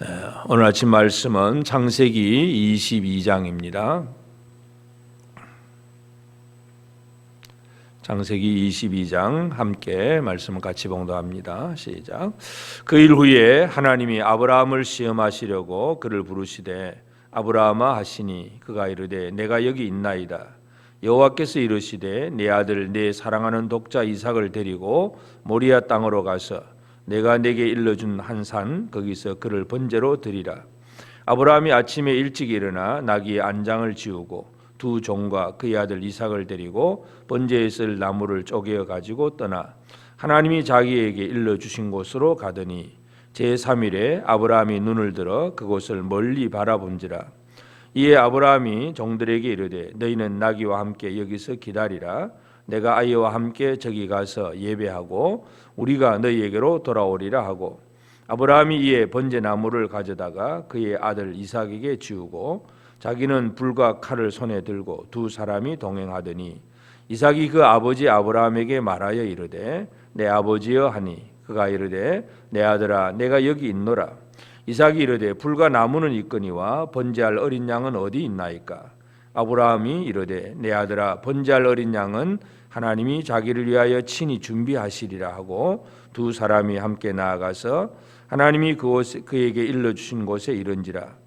네, 오늘 아침 말씀은 창세기 22장입니다. 창세기 22장 함께 말씀을 같이 봉독합니다. 시작. 그 일 후에 하나님이 아브라함을 시험하시려고 그를 부르시되 아브라함아 하시니 그가 이르되 내가 여기 있나이다. 여호와께서 이르시되 내 아들 내 사랑하는 독자 이삭을 데리고 모리아 땅으로 가서 내가 내게 일러준 한 산 거기서 그를 번제로 드리라. 아브라함이 아침에 일찍 일어나 나귀의 안장을 지우고 두 종과 그의 아들 이삭을 데리고 번제에 쓸 나무를 쪼개어 가지고 떠나 하나님이 자기에게 일러 주신 곳으로 가더니 제 3일에 아브라함이 눈을 들어 그곳을 멀리 바라본지라 이에 아브라함이 종들에게 이르되 너희는 나귀와 함께 여기서 기다리라 내가 아이와 함께 저기 가서 예배하고 우리가 너희에게로 돌아오리라 하고 아브라함이 이에 번제 나무를 가져다가 그의 아들 이삭에게 지우고 자기는 불과 칼을 손에 들고 두 사람이 동행하더니 이삭이 그 아버지 아브라함에게 말하여 이르되 내 아버지여 하니 그가 이르되 내 아들아 내가 여기 있노라. 이삭이 이르되 불과 나무는 있거니와 번제할 어린 양은 어디 있나이까? 아브라함이 이르되 내 아들아 번제할 어린 양은 하나님이 자기를 위하여 친히 준비하시리라 하고 두 사람이 함께 나아가서 하나님이 그곳 그에게 일러 주신 곳에 이른지라.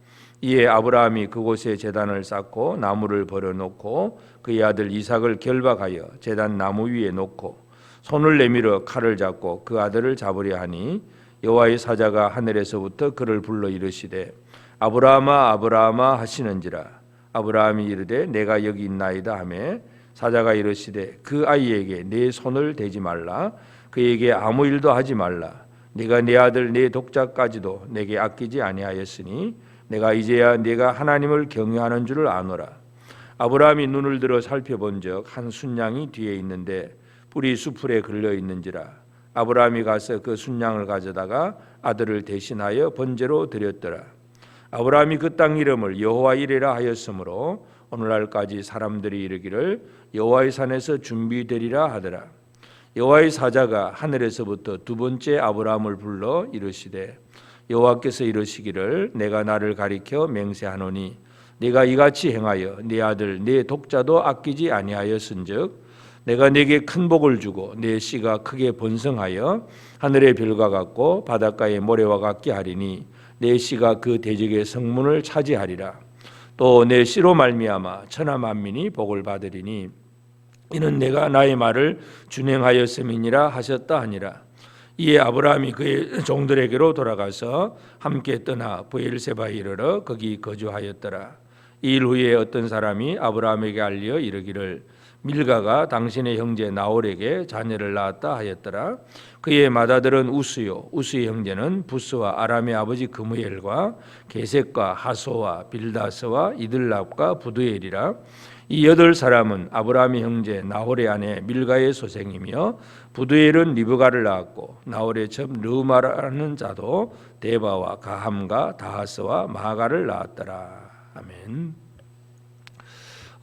이에 아브라함이 그곳에 제단을 쌓고 나무를 버려놓고 그의 아들 이삭을 결박하여 제단 나무 위에 놓고 손을 내밀어 칼을 잡고 그 아들을 잡으려 하니 여호와의 사자가 하늘에서부터 그를 불러 이르시되 아브라함아 아브라함아 하시는지라. 아브라함이 이르되 내가 여기 있나이다 하매 사자가 이르시되 그 아이에게 내 손을 대지 말라. 그에게 아무 일도 하지 말라. 네가 내 아들 내 독자까지도 내게 아끼지 아니하였으니 내가 이제야 네가 하나님을 경외하는 줄을 아노라. 아브라함이 눈을 들어 살펴본즉 한 순양이 뒤에 있는데 뿔이 수풀에 걸려 있는지라. 아브라함이 가서 그 순양을 가져다가 아들을 대신하여 번제로 드렸더라. 아브라함이 그 땅 이름을 여호와 이레라 하였으므로 오늘날까지 사람들이 이르기를 여호와의 산에서 준비되리라 하더라 여호와의 사자가 하늘에서부터 두 번째 아브라함을 불러 이르시되 여호와께서 이르시기를 내가 나를 가리켜 맹세하노니 네가 이같이 행하여 네 아들 네 독자도 아끼지 아니하였은즉 내가 네게 큰 복을 주고 네 씨가 크게 번성하여 하늘의 별과 같고 바닷가의 모래와 같게 하리니 내 씨가 그 대적의 성문을 차지하리라. 또 내 씨로 말미암아 천하 만민이 복을 받으리니 이는 내가 나의 말을 준행하였음이니라 하셨다 하니라. 이에 아브라함이 그의 종들에게로 돌아가서 함께 떠나 부엘세바에 이르러 거기 거주하였더라. 이 일 후에 어떤 사람이 아브라함에게 알려 이르기를 밀가가 당신의 형제 나홀에게 자녀를 낳았다 하였더라. 그의 맏아들은 우스요, 우스의 형제는 부스와 아람의 아버지 그무엘과 게셋과 하소와 빌다스와 이들랍과 부두엘이라. 이 여덟 사람은 아브라함의 형제 나홀의 아내 밀가의 소생이며 부두엘은 리브가를 낳았고 나홀의 첩 르마라는 자도 데바와 가함과 다하스와 마가를 낳았더라. 아멘.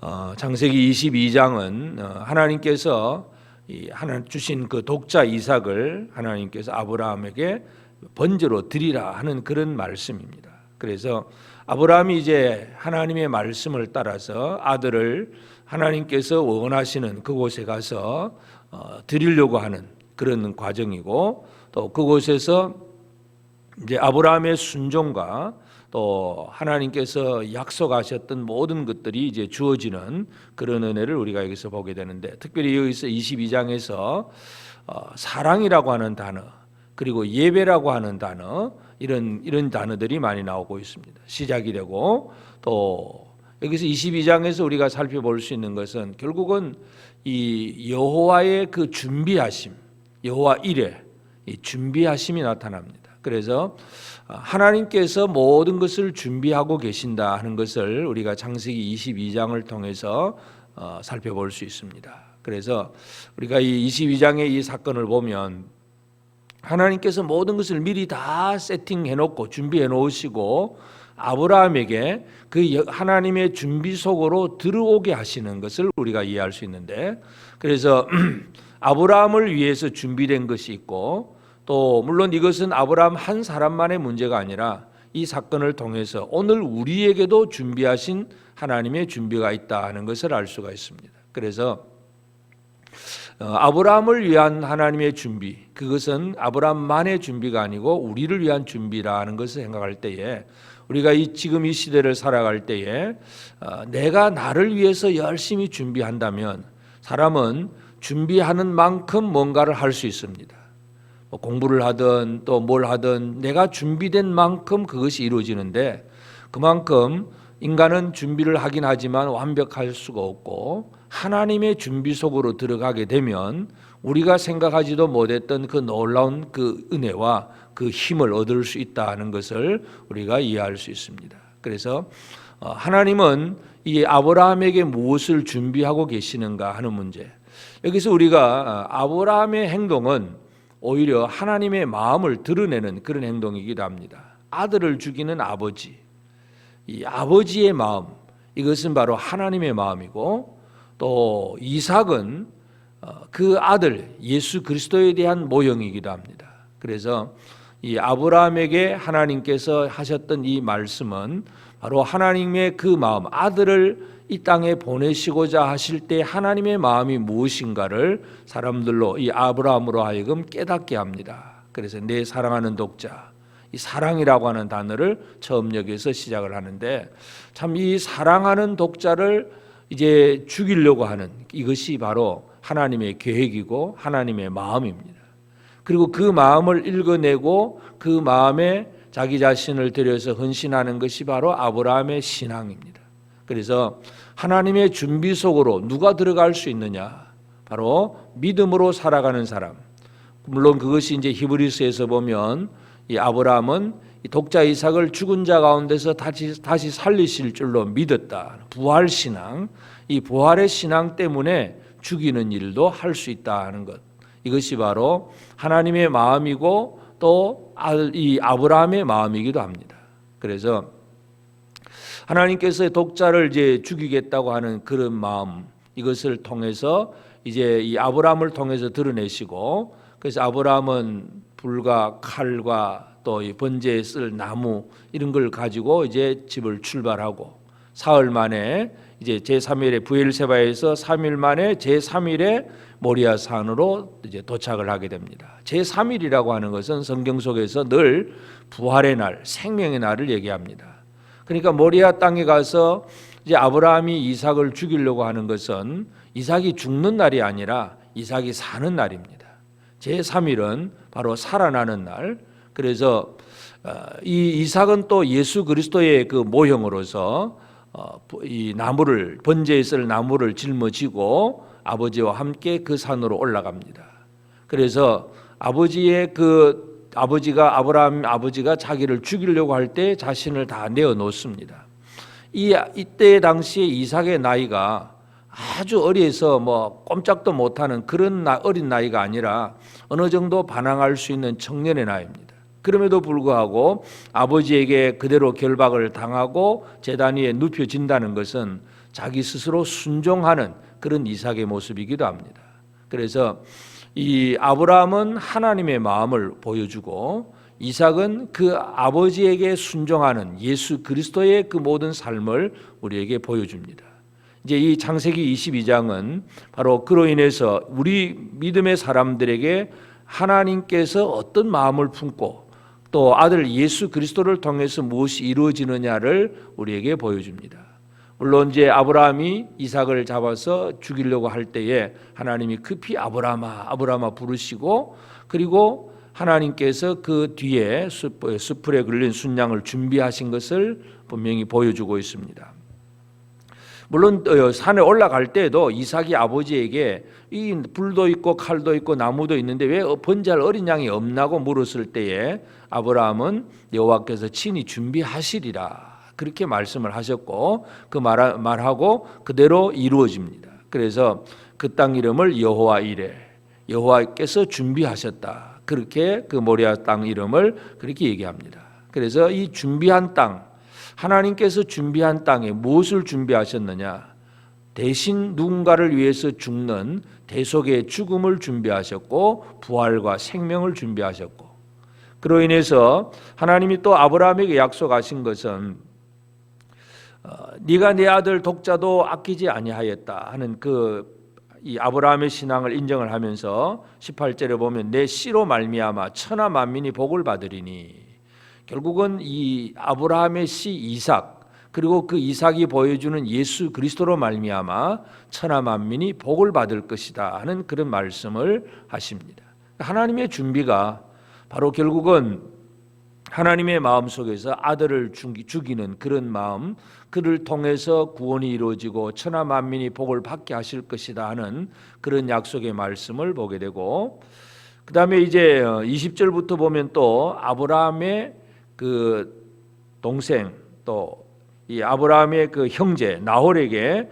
어, 창세기 22장은 어, 하나님께서 이 하나 주신 그 독자 이삭을 하나님께서 아브라함에게 번제로 드리라 하는 그런 말씀입니다. 그래서 아브라함이 이제 하나님의 말씀을 따라서 아들을 하나님께서 원하시는 그곳에 가서 어, 드리려고 하는 그런 과정이고 또 그곳에서 이제 아브라함의 순종과 또 하나님께서 약속하셨던 모든 것들이 이제 주어지는 그런 은혜를 우리가 여기서 보게 되는데 특별히 여기서 22장에서 어, 사랑이라고 하는 단어 그리고 예배라고 하는 단어 이런 이런 단어들이 많이 나오고 있습니다. 시작이 되고 또 여기서 22장에서 우리가 살펴볼 수 있는 것은 결국은 이 여호와의 그 준비하심, 여호와 일에 이 준비하심이 나타납니다. 그래서 하나님께서 모든 것을 준비하고 계신다 하는 것을 우리가 창세기 22장을 통해서 어, 살펴볼 수 있습니다. 그래서 우리가 이 22장의 이 사건을 보면 하나님께서 모든 것을 미리 다 세팅해 놓고 준비해 놓으시고 아브라함에게 그 하나님의 준비 속으로 들어오게 하시는 것을 우리가 이해할 수 있는데 그래서 아브라함을 위해서 준비된 것이 있고 또 물론 이것은 아브라함 한 사람만의 문제가 아니라 이 사건을 통해서 오늘 우리에게도 준비하신 하나님의 준비가 있다 하는 것을 알 수가 있습니다. 그래서 어, 아브라함을 위한 하나님의 준비 그것은 아브라함만의 준비가 아니고 우리를 위한 준비라는 것을 생각할 때에 우리가 이 지금 이 시대를 살아갈 때에 어, 내가 나를 위해서 열심히 준비한다면 사람은 준비하는 만큼 뭔가를 할 수 있습니다. 뭐 공부를 하든 또 뭘 하든 내가 준비된 만큼 그것이 이루어지는데 그만큼 인간은 준비를 하긴 하지만 완벽할 수가 없고 하나님의 준비 속으로 들어가게 되면 우리가 생각하지도 못했던 그 놀라운 그 은혜와 그 힘을 얻을 수 있다는 것을 우리가 이해할 수 있습니다. 그래서 어, 하나님은 이 아브라함에게 무엇을 준비하고 계시는가 하는 문제. 여기서 우리가 어, 아브라함의 행동은 오히려 하나님의 마음을 드러내는 그런 행동이기도 합니다. 아들을 죽이는 아버지. 이 아버지의 마음 이것은 바로 하나님의 마음이고 또 이삭은 어, 그 아들 예수 그리스도에 대한 모형이기도 합니다. 그래서 이 아브라함에게 하나님께서 하셨던 이 말씀은 바로 하나님의 그 마음 아들을 이 땅에 보내시고자 하실 때 하나님의 마음이 무엇인가를 사람들로 이 아브라함으로 하여금 깨닫게 합니다. 그래서 내 사랑하는 독자 이 사랑이라고 하는 단어를 처음 여기서 시작을 하는데 참 이 사랑하는 독자를 이제 죽이려고 하는 이것이 바로 하나님의 계획이고 하나님의 마음입니다. 그리고 그 마음을 읽어내고 그 마음에 자기 자신을 들여서 헌신하는 것이 바로 아브라함의 신앙입니다. 그래서 하나님의 준비 속으로 누가 들어갈 수 있느냐? 바로 믿음으로 살아가는 사람. 물론 그것이 이제 히브리스에서 보면 이 아브라함은 이 독자 이삭을 죽은 자 가운데서 다시 다시 살리실 줄로 믿었다. 부활 신앙. 이 부활의 신앙 때문에 죽이는 일도 할 수 있다 하는 것. 이것이 바로 하나님의 마음이고 또 이 아브라함의 마음이기도 합니다. 그래서 하나님께서 독자를 이제 죽이겠다고 하는 그런 마음 이것을 통해서 이제 이 아브라함을 통해서 드러내시고 그래서 아브라함은 불과 칼과 또 이 번제에 쓸 나무 이런 걸 가지고 이제 집을 출발하고 사흘 만에 이제 제3일에 부엘세바에서 3일 만에 제3일에 모리아 산으로 이제 도착을 하게 됩니다. 제3일이라고 하는 것은 성경 속에서 늘 부활의 날, 생명의 날을 얘기합니다. 그러니까 모리아 땅에 가서 이제 아브라함이 이삭을 죽이려고 하는 것은 이삭이 죽는 날이 아니라 이삭이 사는 날입니다. 제3일은 바로 살아나는 날. 그래서 어, 이 이삭은 또 예수 그리스도의 그 모형으로서 어, 이 나무를 번제에 쓸 나무를 짊어지고 아버지와 함께 그 산으로 올라갑니다. 그래서 아버지의 그 아버지가 아브라함 아버지가 자기를 죽이려고 할 때 자신을 다 내어 놓습니다. 이 이때 당시에 이삭의 나이가 아주 어려서 뭐 꼼짝도 못하는 그런 나, 어린 나이가 아니라 어느 정도 반항할 수 있는 청년의 나이입니다. 그럼에도 불구하고 아버지에게 그대로 결박을 당하고 재단 위에 눕혀진다는 것은 자기 스스로 순종하는 그런 이삭의 모습이기도 합니다. 그래서 이 아브라함은 하나님의 마음을 보여주고 이삭은 그 아버지에게 순종하는 예수 그리스도의 그 모든 삶을 우리에게 보여줍니다. 이제 이 창세기 22장은 바로 그로 인해서 우리 믿음의 사람들에게 하나님께서 어떤 마음을 품고 또 아들 예수 그리스도를 통해서 무엇이 이루어지느냐를 우리에게 보여줍니다. 물론 이제 아브라함이 이삭을 잡아서 죽이려고 할 때에 하나님이 급히 아브라함아 아브라함아 부르시고 그리고 하나님께서 그 뒤에 수풀에 걸린 순양을 준비하신 것을 분명히 보여주고 있습니다. 물론 어, 산에 올라갈 때도 이삭이 아버지에게 이 불도 있고 칼도 있고 나무도 있는데 왜 번제할 어린 양이 없나고 물었을 때에 아브라함은 여호와께서 친히 준비하시리라 그렇게 말씀을 하셨고 그 말, 말하고 그대로 이루어집니다. 그래서 그 땅 이름을 여호와 이레 여호와께서 준비하셨다 그렇게 그 모리아 땅 이름을 그렇게 얘기합니다. 그래서 이 준비한 땅 하나님께서 준비한 땅에 무엇을 준비하셨느냐? 대신 누군가를 위해서 죽는 대속의 죽음을 준비하셨고 부활과 생명을 준비하셨고 그로 인해서 하나님이 또 아브라함에게 약속하신 것은 어, 네가 내 아들 독자도 아끼지 아니하였다 하는 그 이 아브라함의 신앙을 인정을 하면서 18절에 보면 내 씨로 말미암아 천하 만민이 복을 받으리니 결국은 이 아브라함의 씨 이삭 그리고 그 이삭이 보여주는 예수 그리스도로 말미암아 천하 만민이 복을 받을 것이다 하는 그런 말씀을 하십니다. 하나님의 준비가 바로 결국은 하나님의 마음 속에서 아들을 죽이- 죽이는 그런 마음, 그를 통해서 구원이 이루어지고 천하 만민이 복을 받게 하실 것이다 하는 그런 약속의 말씀을 보게 되고 그 다음에 이제 20절부터 보면 또 아브라함의 그 동생 또 이 아브라함의 그 형제 나홀에게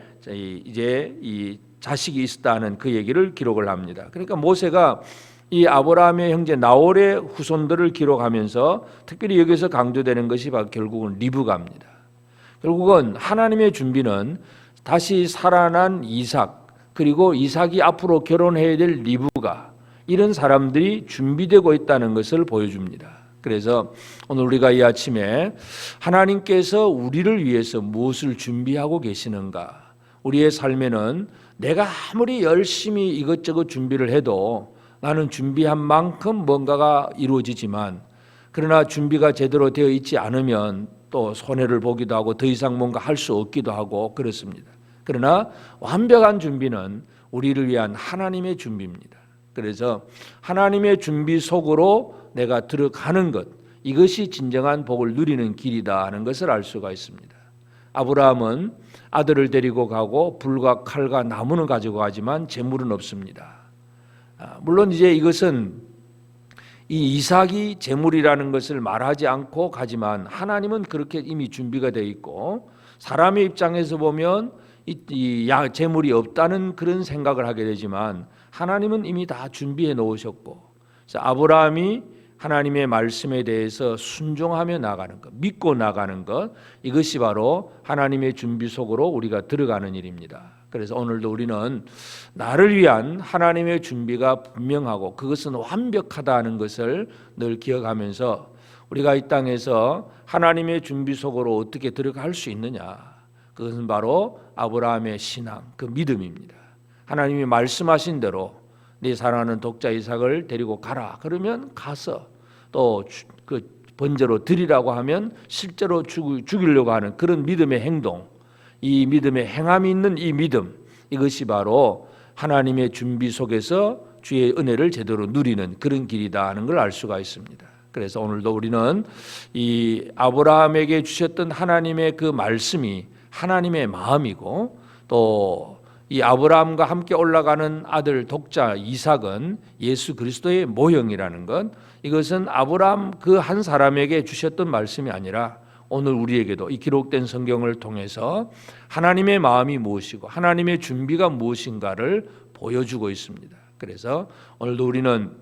이제 이 자식이 있었다는 그 얘기를 기록을 합니다. 그러니까 모세가 이 아브라함의 형제 나홀의 후손들을 기록하면서 특별히 여기서 강조되는 것이 바로 결국은 리브가입니다. 결국은 하나님의 준비는 다시 살아난 이삭 그리고 이삭이 앞으로 결혼해야 될 리브가 이런 사람들이 준비되고 있다는 것을 보여줍니다. 그래서 오늘 우리가 이 아침에 하나님께서 우리를 위해서 무엇을 준비하고 계시는가? 우리의 삶에는 내가 아무리 열심히 이것저것 준비를 해도 나는 준비한 만큼 뭔가가 이루어지지만 그러나 준비가 제대로 되어 있지 않으면 또 손해를 보기도 하고 더 이상 뭔가 할 수 없기도 하고 그렇습니다. 그러나 완벽한 준비는 우리를 위한 하나님의 준비입니다. 그래서 하나님의 준비 속으로 내가 들어가는 것 이것이 진정한 복을 누리는 길이다 하는 것을 알 수가 있습니다. 아브라함은 아들을 데리고 가고 불과 칼과 나무는 가지고 가지만 재물은 없습니다. 아, 물론 이제 이것은 이 이삭이 재물이라는 것을 말하지 않고 가지만 하나님은 그렇게 이미 준비가 되어 있고 사람의 입장에서 보면 이, 이 야, 재물이 없다는 그런 생각을 하게 되지만 하나님은 이미 다 준비해 놓으셨고 아브라함이 하나님의 말씀에 대해서 순종하며 나가는 것, 믿고 나가는 것 이것이 바로 하나님의 준비 속으로 우리가 들어가는 일입니다. 그래서 오늘도 우리는 나를 위한 하나님의 준비가 분명하고 그것은 완벽하다는 것을 늘 기억하면서 우리가 이 땅에서 하나님의 준비 속으로 어떻게 들어갈 수 있느냐? 그것은 바로 아브라함의 신앙, 그 믿음입니다. 하나님이 말씀하신 대로 네 사랑하는 독자 이삭을 데리고 가라. 그러면 가서 또 그 번제로 드리라고 하면 실제로 죽- 죽이려고 하는 그런 믿음의 행동, 이 믿음의 행함이 있는 이 믿음 이것이 바로 하나님의 준비 속에서 주의 은혜를 제대로 누리는 그런 길이다 하는 걸 알 수가 있습니다. 그래서 오늘도 우리는 이 아브라함에게 주셨던 하나님의 그 말씀이 하나님의 마음이고 또 이 아브라함과 함께 올라가는 아들 독자 이삭은 예수 그리스도의 모형이라는 것 이것은 아브라함 그 한 사람에게 주셨던 말씀이 아니라 오늘 우리에게도 이 기록된 성경을 통해서 하나님의 마음이 무엇이고 하나님의 준비가 무엇인가를 보여주고 있습니다. 그래서 오늘도 우리는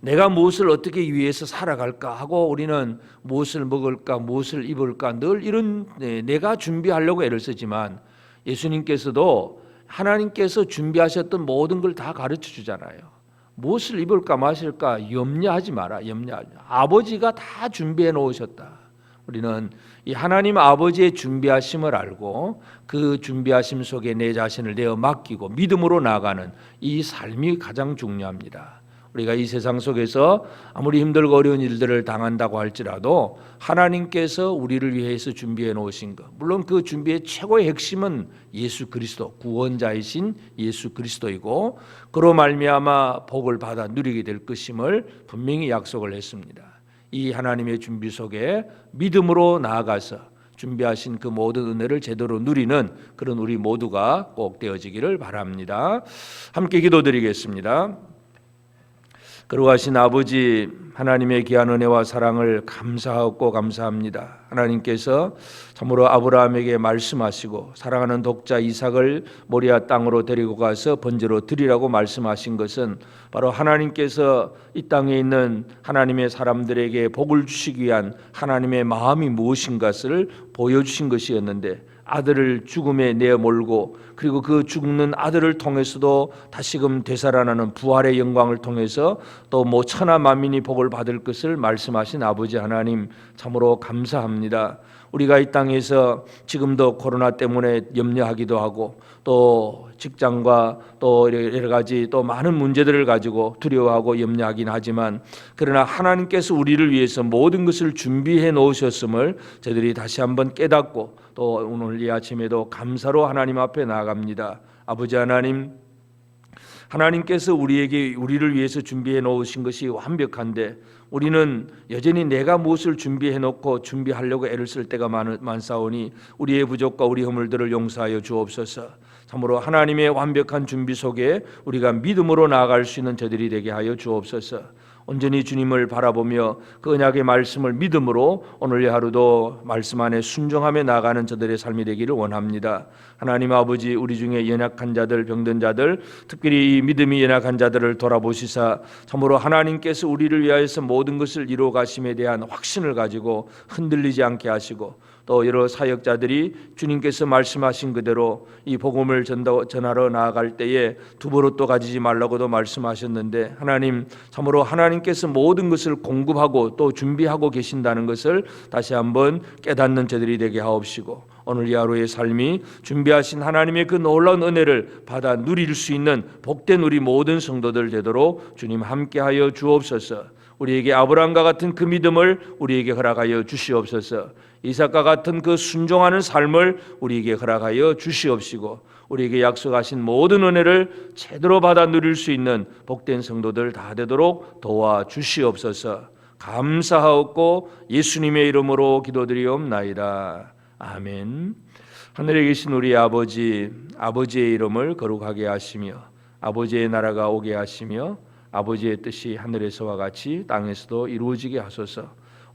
내가 무엇을 어떻게 위해서 살아갈까 하고 우리는 무엇을 먹을까 무엇을 입을까 늘 이런 네, 내가 준비하려고 애를 쓰지만 예수님께서도 하나님께서 준비하셨던 모든 걸 다 가르쳐 주잖아요. 무엇을 입을까 마실까 염려하지 마라. 마. 아버지가 다 준비해 놓으셨다. 우리는 이 하나님 아버지의 준비하심을 알고 그 준비하심 속에 내 자신을 내어 맡기고 믿음으로 나가는 이 삶이 가장 중요합니다. 우리가 이 세상 속에서 아무리 힘들고 어려운 일들을 당한다고 할지라도 하나님께서 우리를 위해서 준비해 놓으신 것 물론 그 준비의 최고의 핵심은 예수 그리스도 구원자이신 예수 그리스도이고 그로 말미암아 복을 받아 누리게 될 것임을 분명히 약속을 했습니다. 이 하나님의 준비 속에 믿음으로 나아가서 준비하신 그 모든 은혜를 제대로 누리는 그런 우리 모두가 꼭 되어지기를 바랍니다. 함께 기도드리겠습니다. 그러하신 아버지 하나님의 귀한 은혜와 사랑을 감사하고 감사합니다. 하나님께서 참으로 아브라함에게 말씀하시고 사랑하는 독자 이삭을 모리아 땅으로 데리고 가서 번제로 드리라고 말씀하신 것은 바로 하나님께서 이 땅에 있는 하나님의 사람들에게 복을 주시기 위한 하나님의 마음이 무엇인가를 보여주신 것이었는데 아들을 죽음에 내어 몰고 그리고 그 죽는 아들을 통해서도 다시금 되살아나는 부활의 영광을 통해서 또 뭐 천하 만민이 복을 받을 것을 말씀하신 아버지 하나님 참으로 감사합니다. 우리가 이 땅에서 지금도 코로나 때문에 염려하기도 하고 또 직장과 또 여러 가지 또 많은 문제들을 가지고 두려워하고 염려하긴 하지만 그러나 하나님께서 우리를 위해서 모든 것을 준비해 놓으셨음을 저희들이 다시 한번 깨닫고 또 오늘 이 아침에도 감사로 하나님 앞에 나아갑니다. 아버지 하나님 하나님께서 우리에게 우리를 위해서 준비해 놓으신 것이 완벽한데 우리는 여전히 내가 무엇을 준비해 놓고 준비하려고 애를 쓸 때가 많, 많사오니 우리의 부족과 우리 허물들을 용서하여 주옵소서. 참으로 하나님의 완벽한 준비 속에 우리가 믿음으로 나아갈 수 있는 저들이 되게 하여 주옵소서. 온전히 주님을 바라보며 그 언약의 말씀을 믿음으로 오늘 하루도 말씀 안에 순종하며 나가는 저들의 삶이 되기를 원합니다. 하나님 아버지 우리 중에 연약한 자들 병든 자들 특별히 이 믿음이 연약한 자들을 돌아보시사 참으로 하나님께서 우리를 위하여서 모든 것을 이루어 가심에 대한 확신을 가지고 흔들리지 않게 하시고 또 여러 사역자들이 주님께서 말씀하신 그대로 이 복음을 전하러 나아갈 때에 두 버릇도 가지지 말라고도 말씀하셨는데 하나님 참으로 하나님께서 모든 것을 공급하고 또 준비하고 계신다는 것을 다시 한번 깨닫는 저들이 되게 하옵시고 오늘 이 하루의 삶이 준비하신 하나님의 그 놀라운 은혜를 받아 누릴 수 있는 복된 우리 모든 성도들 되도록 주님 함께하여 주옵소서. 우리에게 아브라함과 같은 그 믿음을 우리에게 허락하여 주시옵소서. 이삭과 같은 그 순종하는 삶을 우리에게 허락하여 주시옵시고 우리에게 약속하신 모든 은혜를 제대로 받아 누릴 수 있는 복된 성도들 다 되도록 도와 주시옵소서. 감사하옵고 예수님의 이름으로 기도드리옵나이다. 아멘. 하늘에 계신 우리 아버지 아버지의 이름을 거룩하게 하시며 아버지의 나라가 오게 하시며 아버지의 뜻이 하늘에서와 같이 땅에서도 이루어지게 하소서.